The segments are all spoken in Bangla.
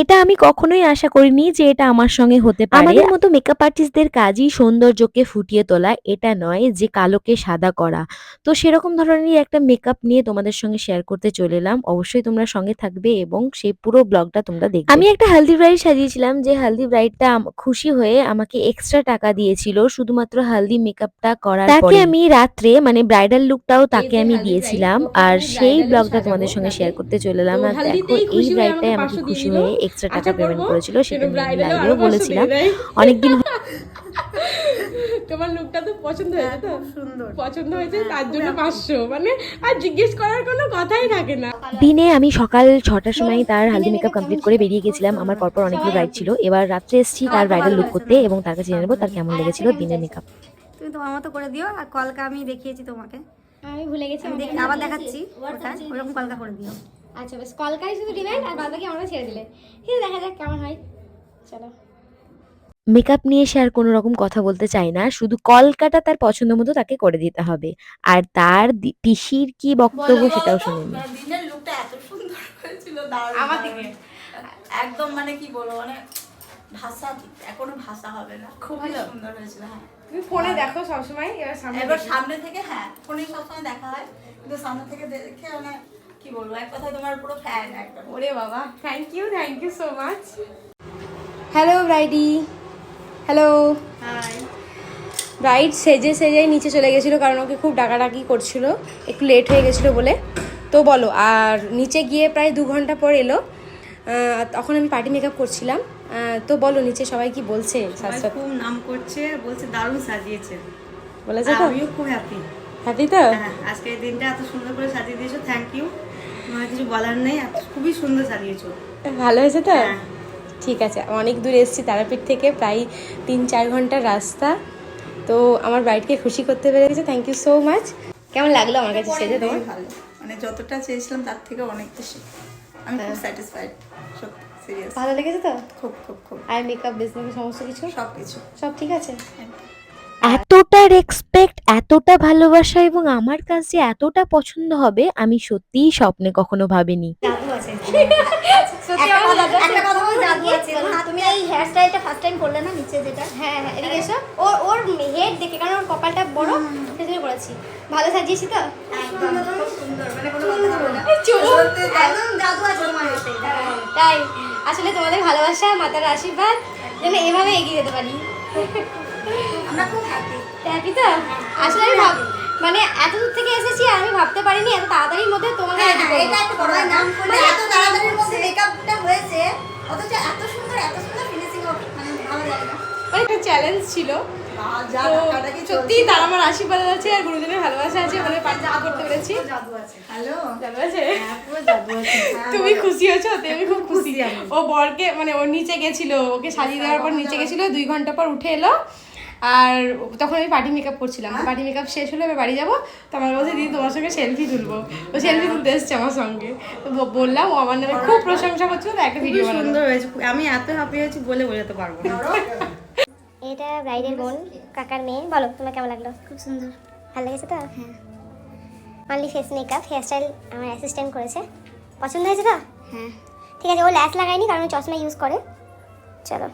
এটা আমি কখনোই আশা করিনি যে এটা আমার সঙ্গে হতে পারে। আমাদের মতো মেকআপ আর্টিস্টদের কাজই সৌন্দর্যকে ফুটিয়ে তোলা এটা নয় যে কালোকে সাদা করা। তো সেরকম ধরনেরই একটা মেকআপ নিয়ে তোমাদের সঙ্গে শেয়ার করতে চলে এলাম। অবশ্যই তোমরা সঙ্গে থাকবে এবং সেই পুরো ব্লগটা তোমরা দেখবে। আমি একটা হালদি ব্রাইড সাজিয়েছিলাম যে হালদি ব্রাইডটা খুশি হয়ে আমাকে এক্সট্রা টাকা দিয়েছিল শুধুমাত্র হালদি মেকআপটা করার তাকে আমি রাত্রে মানে ব্রাইডাল লুকটাও তাকে আমি দিয়েছিলাম। আর সেই ব্লগটা তোমাদের সঙ্গে শেয়ার করতে চলে এলাম। আর দেখো এই ব্রাইডটাই আমাকে আমাকে 500 খুশি হয়ে এক্সট্রা টাকা পেমেন্ট করেছিল সেটা লাইভেও বলেছিলাম। অনেকদিন তোমার লুকটা তো পছন্দ হয়েছে তো? সুন্দর। পছন্দ হয়েছে তার জন্য পাঁচশো। মানে আর জিজ্ঞেস করার কোনো কথাই থাকে না। দিনে আমি সকাল ছটার সময় তার হালদি মেকআপ কমপ্লিট করে বেরিয়ে গেছিলাম। আমার পরপর অনেকগুলো ব্রাইড ছিল। এবার রাত্রে এসেছি তার ব্রাইডাল লুক করতে এবং তার কাছে জেনে নেব তার কেমন লেগেছিল দিনের মেকআপ তুমি তোমার মতো করে দিও আর কলকা আমি দেখিয়েছি তোমাকে। আমি ভুলে গেছি আবার দেখাচ্ছি। ওটা ওরকম কলকা করে দিও। আচ্ছা বেশ কলকাই শুধু ডিমান্ড আর বাদ বাকি আমরা ছেড়ে দিলে। ঠিক আছে দেখা যাক কেমন হয়। চলো। মেকআপ নিয়ে সে আর কোনো রকম কথা বলতে চায় না শুধু কলকাটা তার পছন্দ মতো তাকে করে দিতে হবে। আর তার পিসির কি বক্তব্য সেটাও শুনেনি দিনের লুকটা এত সুন্দর হয়েছিল আমার। দিকে। একদম মানে কি বলব মানে ভাষা এখনও ভাষা হবে না খুবই সুন্দর হয়েছিল হ্যাঁ। তুমি ফোনে দেখো সবসময় এবার সামনে এবার সামনে থেকে হ্যাঁ ফোনে সবসময় দেখা হয় কিন্তু সামনে থেকে দেখে মানে কি বলব? এক কথায় তোমার পুরো ফ্যান একদম ওরে বাবা thank you thank you so much hello bridey hello hi bride সেজে সেজেই নিচে চলে গেছিল কারণ ওকে খুব ডাকাডাকি করছিল। একটু লেট হয়ে গেছিল বলে। তো বলো আর নিচে গিয়ে প্রায় দু ঘণ্টা পর এলো। তখন আমি পার্টি মেকআপ করছিলাম। তো বলো নিচে সবাই কি বলছে? খুব নাম করছে বলছে দারুণ সাজিয়েছে। বলেছে তো? আমিও খুব হ্যাপি হ্যাপি তো? হ্যাঁ আজকে দিনটা এত সুন্দর করে সাজিয়ে দিয়েছ থ্যাংক ইউ আমার কিছু বলার নেই খুবই সুন্দর সাজিয়েছো। ভালো হয়েছে তো? হ্যাঁ। ঠিক আছে অনেক দূর এসেছি তারাপীঠ থেকে প্রায় তিন চার ঘণ্টার রাস্তা। তো আমার ব্রাইডকে খুশি করতে পেরেছে থ্যাংক ইউ সো মাচ কেমন লাগল আমার কাছে সেজে তোমার? ভালো। মানে যতটা চেয়েছিলাম তার থেকে অনেক বেশি আমি খুব স্যাটিসফাইড সত্যি সিরিয়াস ভালো লেগেছে তো? খুব খুব খুব। আর মেকআপ বিজনেস সমস্ত কিছু? সব কিছু সব ঠিক আছে? এতটা রেসপেক্ট এতটা ভালোবাসা এবং আমার কাছে এতটা পছন্দ হবে আমি সত্যিই স্বপ্নে কখনো ভাবিনি। আছে। না, তুমি এই হেয়ার স্টাইলটা ফার্স্ট টাইম করলে না নিচে যেটা? হ্যাঁ হ্যাঁ এদিকে এসো। ওর ওর হেড দেখে কারণ ওর কপালটা বড় সেজন্য করেছি ভালো সাজিয়েছি তো? একদম সুন্দর মানে কোনো কথা হবে না। চুপ। একদম জাদু আছে তোমার তাই। আসলে তোমাদের ভালোবাসা মাতার আশীর্বাদ যেন এভাবে এগিয়ে যেতে পারি। হ্যাপি হ্যাপি তো আসলে আমি ভাব মানে এত দূর থেকে এসেছি আর আমি ভাবতে পারিনি এত তাড়াতাড়ির মধ্যে তোমাকে হ্যাঁ হ্যাঁ। এটা একটা বড় নাম মানে এত তাড়াতাড়ির মধ্যে মেকআপটা হয়েছে অথচ এত সুন্দর এত সুন্দর ফিনিশিং মানে ভালো লাগে না। মানে একটা চ্যালেঞ্জ ছিল। সত্যি তার আমার আশীর্বাদ আছে আর গুরুজনের ভালোবাসা আছে মানে পার্টি করতে পেরেছি। জাদু আছে। হ্যালো? জাদু আছে? তুমি খুশি হয়েছো? তো আমি খুব খুশি। ও বরকে মানে ও নিচে গেছিল ওকে সাজিয়ে দেওয়ার পর নিচে গেছিল দুই ঘণ্টা পর উঠে এলো। আর তখন আমি পার্টি মেকআপ করছিলাম। পার্টি মেকআপ শেষ হলে এবার বাড়ি যাব। তো আমার বলছে দিদি তোমার সঙ্গে সেলফি তুলবো। ও সেলফি তুলতে এসছে আমার সঙ্গে। তো বললাম ও আমার নামে খুব প্রশংসা করছিল তো একটা ভিডিও সুন্দর হয়েছে। আমি এত হ্যাপি হয়েছি বলে বোঝাতে পারব না। এটা ব্রাইডের বোন কাকার মেয়ে। বলো তোমার কেমন লাগল? খুব সুন্দর। ভালো লেগেছে তো? হ্যাঁ। Only face makeup hair style আমার অ্যাসিস্ট্যান্ট করেছে। পছন্দ হয়েছে তো? হ্যাঁ। ঠিক আছে ও ল্যাস লাগায়নি কারণ চশমা ইউজ করে। চলো।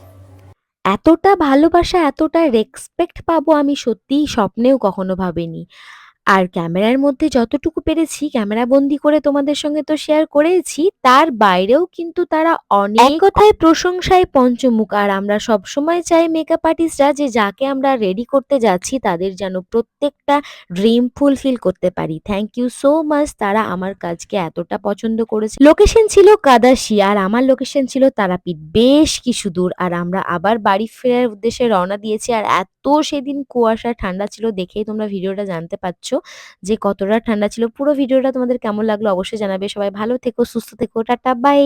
এতটা ভালোবাসা এতটা রেসপেক্ট পাবো আমি সত্যিই স্বপ্নেও কখনো ভাবিনি। আর ক্যামেরার মধ্যে যতটুকু পেরেছি, ক্যামেরা বন্দি করে তোমাদের সঙ্গে তো শেয়ার করেছি, তার বাইরেও কিন্তু তারা অনেক কথায় প্রশংসায় পঞ্চমুখ। আর আমরা সবসময় চাই মেকআপ আর্টিস্টরা যে যাকে আমরা রেডি করতে যাচ্ছি, তাদের যেন প্রত্যেকটা ড্রিম ফুলফিল করতে পারি। থ্যাংক ইউ সো মাচ তারা আমার কাজকে এতটা পছন্দ করেছে। লোকেশন ছিল কাদাসি আর আমার লোকেশন ছিল তারাপীঠ বেশ কিছু দূর, আর আমরা আবার বাড়ি ফেরার উদ্দেশ্যে রওনা দিয়েছি। আর এত সেদিন কুয়াশা, ঠান্ডা ছিল দেখেই তোমরা ভিডিওটা জানতে পারছ যে কতটা ঠান্ডা ছিল, পুরো ভিডিওটা তোমাদের কেমন লাগল অবশ্যই জানাবে। সবাই ভালো থেকো, সুস্থ থেকো, টাটা, বাই!